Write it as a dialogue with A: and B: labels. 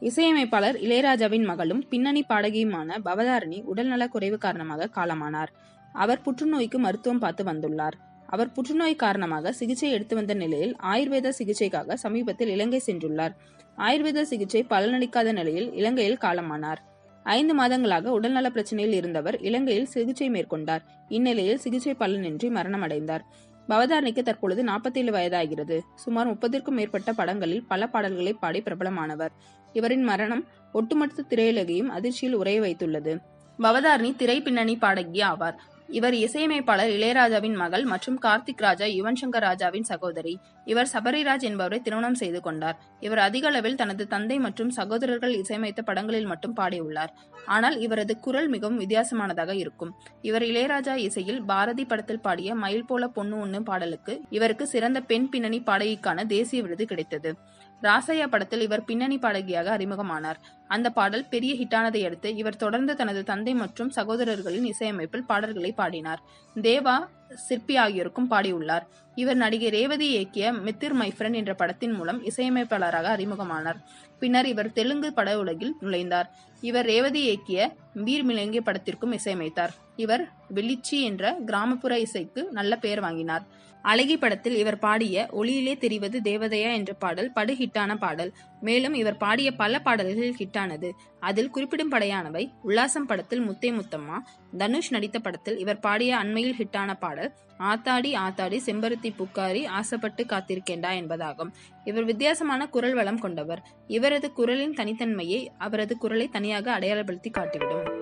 A: இசையமைப்பாளர் இளையராஜாவின் மகளும் பின்னணி பாடகியுமான பவதாரணி உடல்நலக் குறைவு காரணமாக காலமானார். அவர் புற்றுநோய்க்கு மருத்துவம் பார்த்து வந்துள்ளார். அவர் புற்றுநோய் காரணமாக சிகிச்சை எடுத்து வந்த நிலையில் ஆயுர்வேத சிகிச்சைக்காக சமீபத்தில் இலங்கை சென்றுள்ளார். ஆயுர்வேத சிகிச்சை பலனளிக்காத நிலையில் இலங்கையில் காலமானார். ஐந்து மாதங்களாக உடல்நல பிரச்சனையில் இருந்தவர் இலங்கையில் சிகிச்சை மேற்கொண்டார். இந்நிலையில் சிகிச்சை பலனின்றி மரணமடைந்தார். பவதாரணிக்கு தற்பொழுது நாற்பத்தேழு வயதாகிறது. சுமார் முப்பதிற்கும் மேற்பட்ட படங்களில் பல பாடல்களை பாடி பிரபலமானவர். இவரின் மரணம் ஒட்டுமொத்த திரையுலகையும் அதிர்ச்சியில் உரைய வைத்துள்ளது. பவதாரணி திரை பின்னணி பாடகி ஆவார். இவர் இசையமைப்பாளர் இளையராஜாவின் மகள் மற்றும் கார்த்திக் ராஜா யுவன் சங்கர் ராஜாவின் சகோதரி. இவர் சபரிராஜ் என்பவரை திருமணம் செய்து கொண்டார். இவர் அதிக அளவில் தனது தந்தை மற்றும் சகோதரர்கள் இசையமைத்த படங்களில் மட்டும் பாடியுள்ளார். ஆனால் இவரது குரல் மிகவும் வித்தியாசமானதாக இருக்கும். இவர் இளையராஜா இசையில் பாரதி படத்தில் பாடிய மயில் போல பொண்ணு ஒண்ணு பாடலுக்கு இவருக்கு சிறந்த பெண் பின்னணி பாடகிக்கான தேசிய விருது கிடைத்தது. ராசையா படத்தில் இவர் பின்னணி பாடகியாக அறிமுகமானார். அந்த பாடல் பெரிய ஹிட்டானதை அடுத்து இவர் தொடர்ந்து தனது தந்தை மற்றும் சகோதரர்களின் இசையமைப்பில் பாடல்களை பாடினார். தேவா சிற்பி ஆகியோருக்கும் பாடியுள்ளார். இவர் நடிகை ரேவதி இயக்கிய மித்திர் மைஃப்ரன் என்ற படத்தின் மூலம் இசையமைப்பாளராக அறிமுகமானார். பின்னர் இவர் தெலுங்கு பட உலகில் நுழைந்தார். இவர் ரேவதி இயக்கிய வீர் மிளங்கிய படத்திற்கும் இசையமைத்தார். இவர் வெள்ளிச்சி என்ற கிராமப்புற இசைக்கு நல்ல பெயர் வாங்கினார். அழகி படத்தில் இவர் பாடிய ஒளியிலே தெரிவது தேவதையா என்ற பாடல் படு ஹிட்டான பாடல். மேலும் இவர் பாடிய பல பாடல்கள் ஹிட்டானது. அதில் குறிப்பிடும் படையானவை உல்லாசம் படத்தில் முத்தே முத்தம்மா தனுஷ் நடித்த படத்தில் இவர் பாடிய அண்மையில் ஹிட்டான பாடல் ஆத்தாடி ஆத்தாடி செம்பருத்தி புக்காரி ஆசைப்பட்டு காத்திருக்கேண்டா என்பதாகும். இவர் வித்தியாசமான குரல் வளம் கொண்டவர். இவரது குரலின் தனித்தன்மையை அவரது குரலை தனியாக அடையாளப்படுத்தி காட்டிவிடும்.